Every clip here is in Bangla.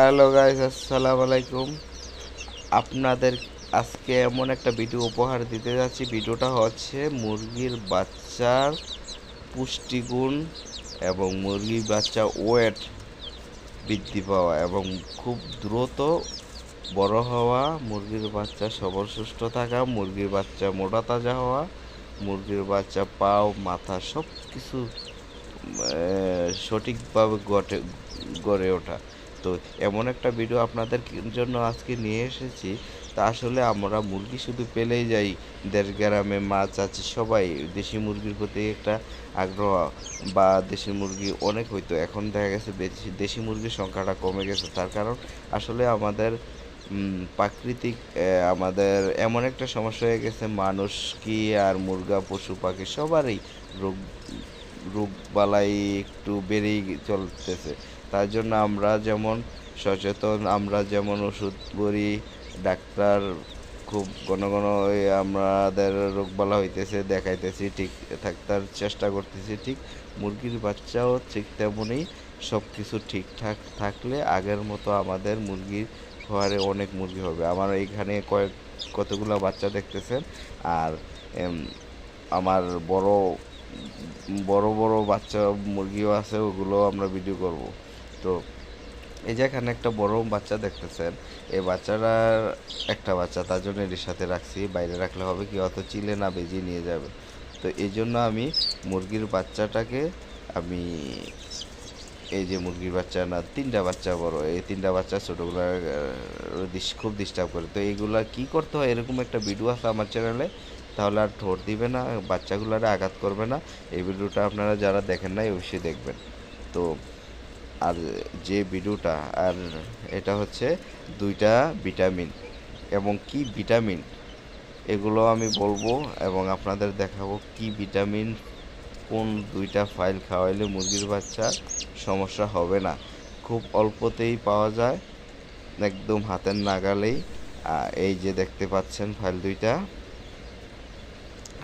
হ্যালো গাইজ আসসালামু আলাইকুম। আপনাদের আজকে এমন একটা ভিডিও উপহার দিতে যাচ্ছি। ভিডিওটা হচ্ছে মুরগির বাচ্চার পুষ্টিগুণ এবং মুরগির বাচ্চা ওয়েট বৃদ্ধি পাওয়া এবং খুব দ্রুত বড় হওয়া, মুরগির বাচ্চা সবল, সুস্থ থাকা, মুরগির বাচ্চা মোটা, তাজা হওয়া, মুরগির বাচ্চা পাও, মাথা সব কিছু সঠিকভাবে গটে গড়ে ওঠা। তো এমন একটা ভিডিও আপনাদের জন্য আজকে নিয়ে এসেছি? তা আসলে আমরা মুরগি শুধু পেলেই যাই। দেশ গ্রামে মাছ আছে সবাই। দেশি মুরগির প্রতি একটা আগ্রহ বা দেশি মুরগি অনেক হইতো। এখন দেখা গেছে দেশি মুরগির সংখ্যাটা কমে গেছে। তার কারণ আসলে আমাদের প্রাকৃতিক আমাদের এমন একটা সমস্যা হয়ে গেছে। মানুষ কি আর মুরগা, পশু, পাখি সবারই রোগ রোগ বালাই একটু বেড়েই চলতেছে। তার জন্য আমরা যেমন সচেতন, আমরা যেমন ওষুধ করি, ডাক্তার খুব ঘন ঘন আমাদের রোগ বালা হইতেছে, দেখাইতেছি, ঠিক থাকতার চেষ্টা করতেছি, ঠিক মুরগির বাচ্চাও ঠিক তেমনই সব কিছু ঠিকঠাক থাকলে আগের মতো আমাদের মুরগির ঘরে অনেক মুরগি হবে। আমার এইখানে কয়েক, কতগুলো বাচ্চা দেখতেছেন, আর আমার বড় বড় বড় বাচ্চা মুরগিও আছে, ওগুলো আমরা ভিডিও করব। তো এই যে এখানে একটা বড় বাচ্চা দেখতেছেন, এই বাচ্চাটার একটা বাচ্চা তার জন্য এর সাথে রাখছি, বাইরে রাখলে হবে কি, অত চিলে না বেজিয়ে নিয়ে যাবে। তো এই জন্য আমি মুরগির বাচ্চাটাকে আমি এই যে মুরগির বাচ্চা না, তিনটা বাচ্চা বড়, এই তিনটা বাচ্চা ছোটোগুলো খুব ডিস্টার্ব করে। তো এইগুলা কি করতে হয়, এরকম একটা ভিডিও আছে আমার চ্যানেলে তাহলে আর ঠোঁট দিবে না, বাচ্চাগুলারে আঘাত করবে না। এই ভিডিওটা আপনারা যারা দেখেন নাই, অবশ্যই দেখবেন। তো আর যে ভিডিওটা, আর এটা হচ্ছে দুইটা ভিটামিন এবং কি ভিটামিন, এগুলো আমি বলব এবং আপনাদের দেখাবো কি ভিটামিন, কোন দুইটা ফাইল খাওয়াইলে মুরগির বাচ্চার সমস্যা হবে না। খুব অল্পতেই পাওয়া যায়, একদম হাতের নাগালেই। এই যে দেখতে পাচ্ছেন ফাইল দুইটা।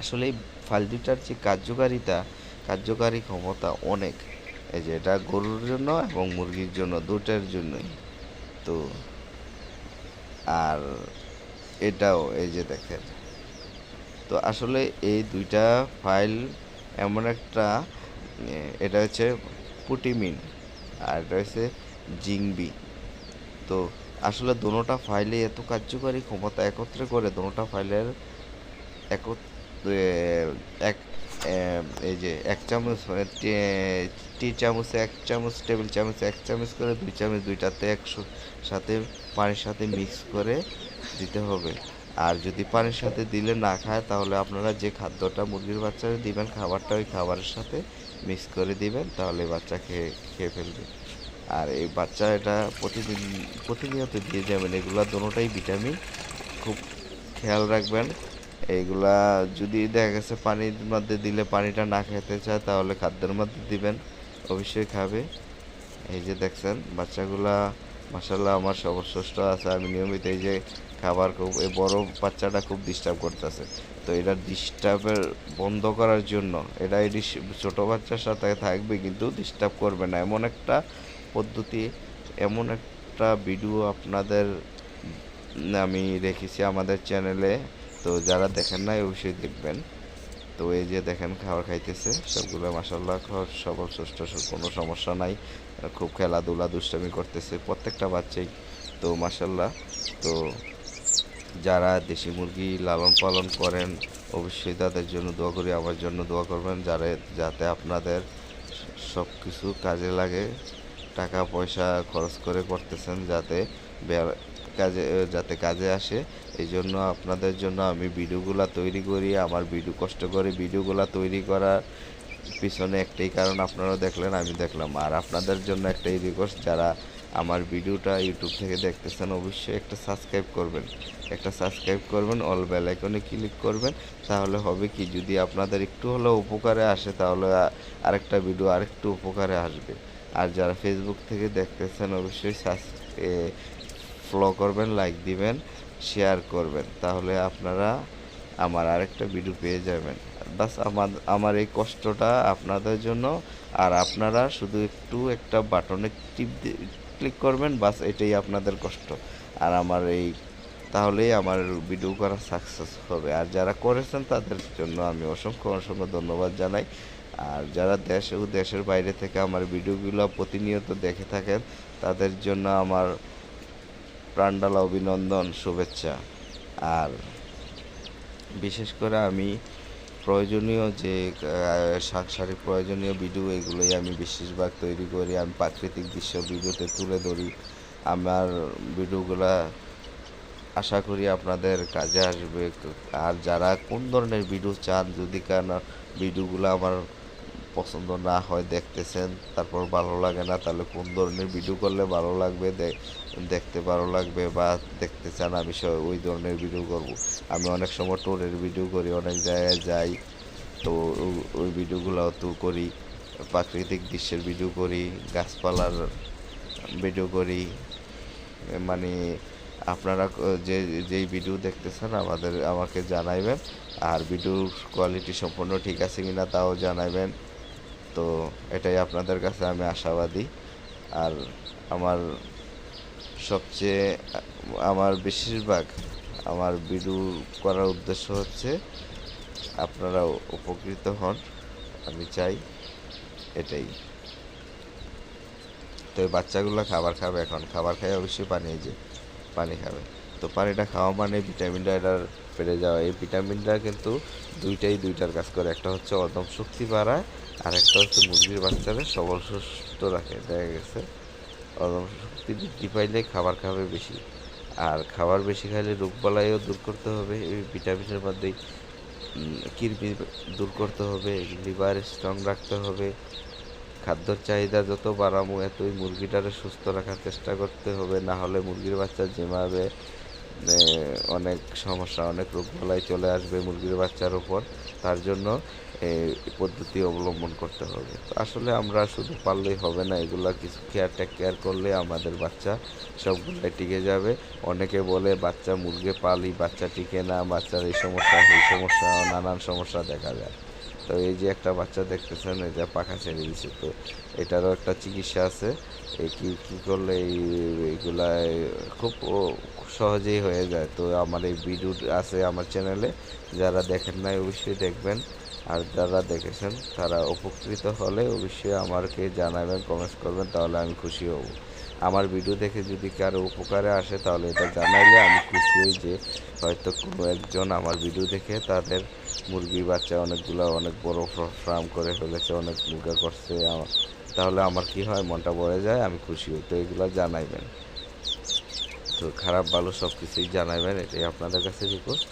আসলে ফাইল দুইটার যে কার্যকারিতা, কার্যকারী ক্ষমতা অনেক। এই যে এটা গরুর জন্য এবং মুরগির জন্য দুটার জন্যই। তো আর এটাও এই যে দেখেন। তো আসলে এই দুইটা ফাইল এমন একটা এটা হচ্ছে পুটিমিন আর এটা হচ্ছে জিংবি। তো আসলে দোনোটা ফাইলে এত কার্যকারী ক্ষমতা একত্রে করে দোনোটা ফাইলের এক এম, এই যে এক চামচ টি চামচে, এক চামচ, টেবিল চামচ, এক চামচ করে, দুই চামচ, দুইটাতে একশো সাথে পানির সাথে মিক্স করে দিতে হবে। আর যদি পানির সাথে দিলে না খায়, তাহলে আপনারা যে খাদ্যটা মুরগির বাচ্চাকে দিবেন, খাবারটা ওই খাবারের সাথে মিক্স করে দিবেন, তাহলে বাচ্চা খেয়ে খেয়ে ফেলবে। আর এই বাচ্চা এটা প্রতিদিন, প্রতিনিয়ত দিয়ে যাবেন, এগুলা দোনোটাই ভিটামিন খুব খেয়াল রাখবেন। এইগুলা যদি দেখা গেছে পানির মধ্যে দিলে পানিটা না খেতে চায়, তাহলে খাদ্যের মধ্যে দিবেন, অবশ্যই খাবে। এই যে দেখছেন, বাচ্চাগুলা মাসাল্লাহ আমার সর্বশ্রেষ্ঠ আছে, আমি নিয়মিত এই যে খাবার খুব, এই বড় বাচ্চাটা খুব ডিস্টার্ব করতেছে। তো এটা ডিস্টার্বের বন্ধ করার জন্য, এটা এই ছোট বাচ্চার সাথে থাকবে কিন্তু ডিস্টার্ব করবে না। এমন একটা পদ্ধতি, এমন একটা ভিডিও আপনাদের আমি রেখেছি আমাদের চ্যানেলে তো যারা দেখেন নাই অবশ্যই দেখবেন। তো এই যে দেখেন খাবার খাইতেছে, সবগুলো মাসাল্লাহ খাওয়ার সবল, সুস্থ কোনো সমস্যা নাই। খুব খেলাধুলা, দুষ্টামি করতেছে, প্রত্যেকটা বাচ্চাই। তো মাসাল্লাহ তো যারা দেশি মুরগি লালন পালন করেন, অবশ্যই তাদের জন্য দোয়া করি, আমার জন্য দোয়া করবেন, যারা, যাতে আপনাদের সব কিছু কাজে লাগে টাকা পয়সা খরচ করে করতেছেন, যাতে কাজে যাতে কাজে আসে। এই জন্য আপনাদের জন্য আমি ভিডিওগুলা তৈরি করি। আমার ভিডিও, কষ্ট করে ভিডিওগুলা তৈরি করার পিছনে একটাই কারণ আপনারা দেখলেন, আমি দেখলাম। আর আপনাদের জন্য একটাই রিকোয়েস্ট যারা আমার ভিডিওটা ইউটিউব থেকে দেখতেছেন, অবশ্যই একটা সাবস্ক্রাইব করবেন। একটা সাবস্ক্রাইব করবেন অল বেল আইকনে ক্লিক করবেন, তাহলে হবে কি, যদি আপনাদের একটু হলেও উপকারে আসে, তাহলে আরেকটা ভিডিও আরেকটু উপকারে আসবে। আর যারা ফেসবুক থেকে দেখতেছেন, অবশ্যই ফলো করবেন লাইক দিবেন শেয়ার করবেন। তাহলে আপনারা আমার আরেকটা ভিডিও পেয়ে যাবেন। বাস আমার আমার এই কষ্টটা আপনাদের জন্য। আর আপনারা শুধু একটু একটা বাটনে টিপ ক্লিক করবেন, বাস এটাই আপনাদের কষ্ট। আর আমার এই, তাহলেই আমার ভিডিও করা সাকসেস হবে। আর যারা করেছেন, তাদের জন্য আমি অসংখ্য অসংখ্য ধন্যবাদ জানাই। আর যারা দেশ ও দেশের বাইরে থেকে আমার ভিডিওগুলো প্রতিনিয়ত দেখে থাকেন, তাদের জন্য আমার প্রাণডাল অভিনন্দন, শুভেচ্ছা। আর বিশেষ করে আমি প্রয়োজনীয় যে সাংসারিক প্রয়োজনীয় ভিডিও এগুলোই আমি বেশিরভাগ তৈরি করি। আমি প্রাকৃতিক দৃশ্য ভিডিওতে তুলে ধরি। আমার ভিডিওগুলা আশা করি আপনাদের কাজে আসবে। আর যারা কোন ধরনের ভিডিও চান, যদি কেন ভিডিওগুলো আমার পছন্দ না হয় দেখতেছেন, তারপর ভালো লাগে না, তাহলে কোন ধরনের ভিডিও করলে ভালো লাগবে দেখতে ভালো লাগবে বা দেখতে চান আমি ওই ধরনের ভিডিও করব। আমি অনেক সময় ট্যুরের ভিডিও করি, অনেক জায়গায় যাই, তো ওই ভিডিওগুলোও তো করি, প্রাকৃতিক দৃশ্যের ভিডিও করি, গাছপালার ভিডিও করি মানে আপনারা যে, যেই ভিডিও দেখতেছেন আমাদের, আমাকে জানাইবেন, আর ভিডিওর কোয়ালিটি সম্পূর্ণ ঠিক আছে কিনা তাও জানাবেন তো এটাই আপনাদের কাছে আমি আশাবাদী। আর আমার সবচেয়ে, আমার বেশিরভাগ, আমার ভিডিও করার উদ্দেশ্য হচ্ছে আপনারা উপকৃত হন, আমি চাই এটাই। তো এই বাচ্চাগুলো খাবার খাবে এখন। খাবার খাই অবশ্যই পানি যে, পানি খাবে। তো পানিটা খাওয়া মানে ভিটামিনটা এটার বেড়ে যাওয়া। এই ভিটামিনটা কিন্তু দুইটাই দুইটার কাজ করে। একটা হচ্ছে অদম শক্তি বাড়ায় আর একটা হচ্ছে মুরগির বাচ্চারা সবল সুস্থ রাখে দেখা গেছে। অদম শক্তি বৃদ্ধি পাইলে খাবার খাবে বেশি আর খাবার বেশি খাইলে রোগবালাইও দূর করতে হবে। এই ভিটামিনের মধ্যেই কৃমি দূর করতে হবে লিভার স্ট্রং রাখতে হবে। খাদ্যর চাহিদা যত বাড়ামো এতই মুরগিটারে সুস্থ রাখার চেষ্টা করতে হবে। না হলে মুরগির বাচ্চা এ, অনেক সমস্যা, অনেক রোগ বালাই চলে আসবে মুরগির বাচ্চার উপর। তার জন্য এই পদ্ধতি অবলম্বন করতে হবে। তো আসলে আমরা শুধু পারলেই হবে না, এগুলো কিছু কেয়ার টেক কেয়ার করলে আমাদের বাচ্চা সবগুলাই টিকে যাবে। অনেকে বলে বাচ্চা মুরগি পালি, বাচ্চা টিকে না, বাচ্চার এই সমস্যা এই সমস্যা, নানান সমস্যা দেখা যায়। তো এই যে একটা বাচ্চা দেখতেছেন, এই যে পাখা ছেড়ে দিছে, তো এটারও একটা চিকিৎসা আছে। এই কি কি করলে এই এইগুলা খুব সহজেই হয়ে যায়। তো আমার এই ভিডিও আছে আমার চ্যানেলে, যারা দেখেন নাই অবশ্যই দেখবেন। আর যারা দেখেছেন, তারা উপকৃত হলে অবশ্যই আমাকে জানাবেন কমেন্টস করবেন, তাহলে আমি খুশি হব। আমার ভিডিও দেখে যদি কারও উপকারে আসে, তাহলে এটা জানাইলে আমি খুশি হই যে হয়তো কোনো একজন আমার ভিডিও দেখে তাদের মুরগি, বাচ্চা অনেকগুলো অনেক বড় ফার্ম করে ফেলেছে, অনেক মুরগা করছে। তাহলে আমার কি হয়? মনটা ভরে যায়, আমি খুশি হই। তো এগুলো জানাইবেন। তো খারাপ, ভালো সব কিছুই জানাইবেন, এটাই আপনাদের কাছে রিকোয়েস্ট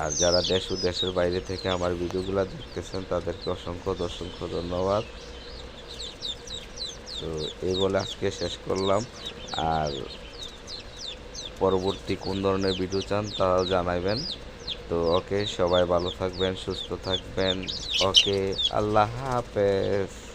আর যারা দেশ ও দেশের বাইরে থেকে আমার ভিডিওগুলো দেখতেছেন, তাদেরকে অসংখ্য অসংখ্য ধন্যবাদ। তো এই বলে আজকে শেষ করলাম। আর পরবর্তী কোন ধরনের ভিডিও চান তাও জানাবেন তো ওকে সবাই ভালো থাকবেন সুস্থ থাকবেন। ওকে আল্লাহ হাফেজ।